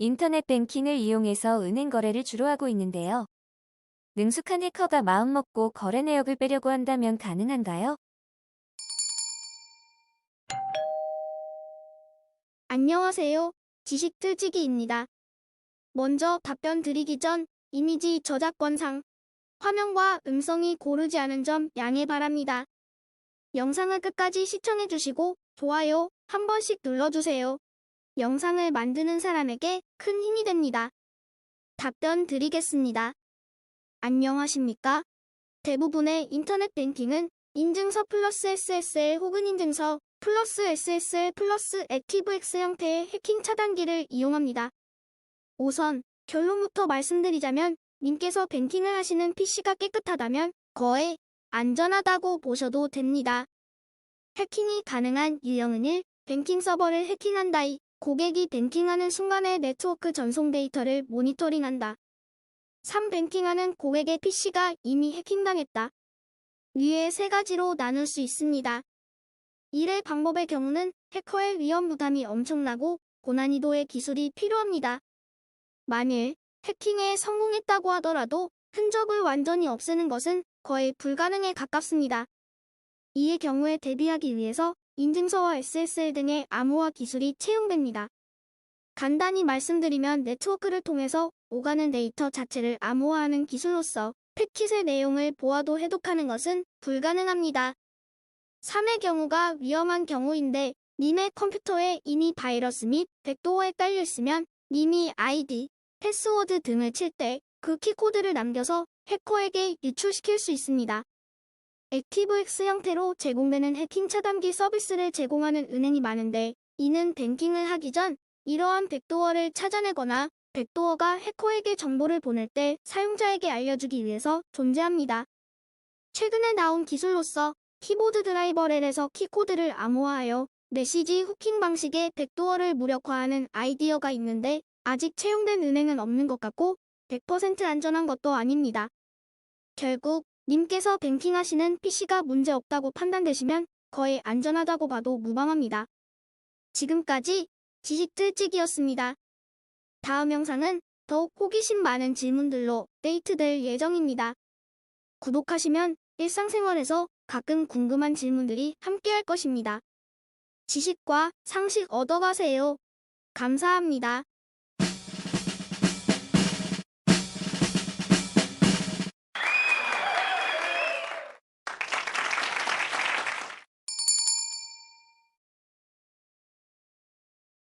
인터넷 뱅킹을 이용해서 은행 거래를 주로 하고 있는데요. 능숙한 해커가 마음먹고 거래 내역을 빼려고 한다면 가능한가요? 안녕하세요. 지식틀치기입니다. 먼저 답변 드리기 전 이미지 저작권상 화면과 음성이 고르지 않은 점 양해 바랍니다. 영상을 끝까지 시청해주시고 좋아요 한 번씩 눌러주세요. 영상을 만드는 사람에게 큰 힘이 됩니다. 답변 드리겠습니다. 안녕하십니까? 대부분의 인터넷 뱅킹은 인증서 플러스 SSL 혹은 인증서 플러스 SSL 플러스 액티브X 형태의 해킹 차단기를 이용합니다. 우선 결론부터 말씀드리자면 님께서 뱅킹을 하시는 PC가 깨끗하다면 거의 안전하다고 보셔도 됩니다. 해킹이 가능한 유형은 1. 뱅킹 서버를 해킹한다. 2. 고객이 뱅킹하는 순간의 네트워크 전송 데이터를 모니터링한다. 3. 뱅킹하는 고객의 PC가 이미 해킹당했다. 위에 세 가지로 나눌 수 있습니다. 1의 방법의 경우는 해커의 위험 부담이 엄청나고 고난이도의 기술이 필요합니다. 만일 해킹에 성공했다고 하더라도 흔적을 완전히 없애는 것은 거의 불가능에 가깝습니다. 이의 경우에 대비하기 위해서 인증서와 SSL 등의 암호화 기술이 채용됩니다. 간단히 말씀드리면 네트워크를 통해서 오가는 데이터 자체를 암호화하는 기술로서 패킷의 내용을 보아도 해독하는 것은 불가능합니다. 3의 경우가 위험한 경우인데 님의 컴퓨터에 이미 바이러스 및 백도어에 깔려 있으면 님이 아이디, 패스워드 등을 칠 때 그 키코드를 남겨서 해커에게 유출시킬 수 있습니다. 액티브X 형태로 제공되는 해킹 차단기 서비스를 제공하는 은행이 많은데 이는 뱅킹을 하기 전 이러한 백도어를 찾아내거나 백도어가 해커에게 정보를 보낼 때 사용자에게 알려주기 위해서 존재합니다. 최근에 나온 기술로서 키보드 드라이버 렐에서 키코드를 암호화하여 메시지 후킹 방식의 백도어를 무력화하는 아이디어가 있는데 아직 채용된 은행은 없는 것 같고 100% 안전한 것도 아닙니다. 결국 님께서 뱅킹하시는 PC가 문제 없다고 판단되시면 거의 안전하다고 봐도 무방합니다. 지금까지 지식틀찍이었습니다. 다음 영상은 더욱 호기심 많은 질문들로 데이트될 예정입니다. 구독하시면 일상생활에서 가끔 궁금한 질문들이 함께할 것입니다. 지식과 상식 얻어가세요. 감사합니다.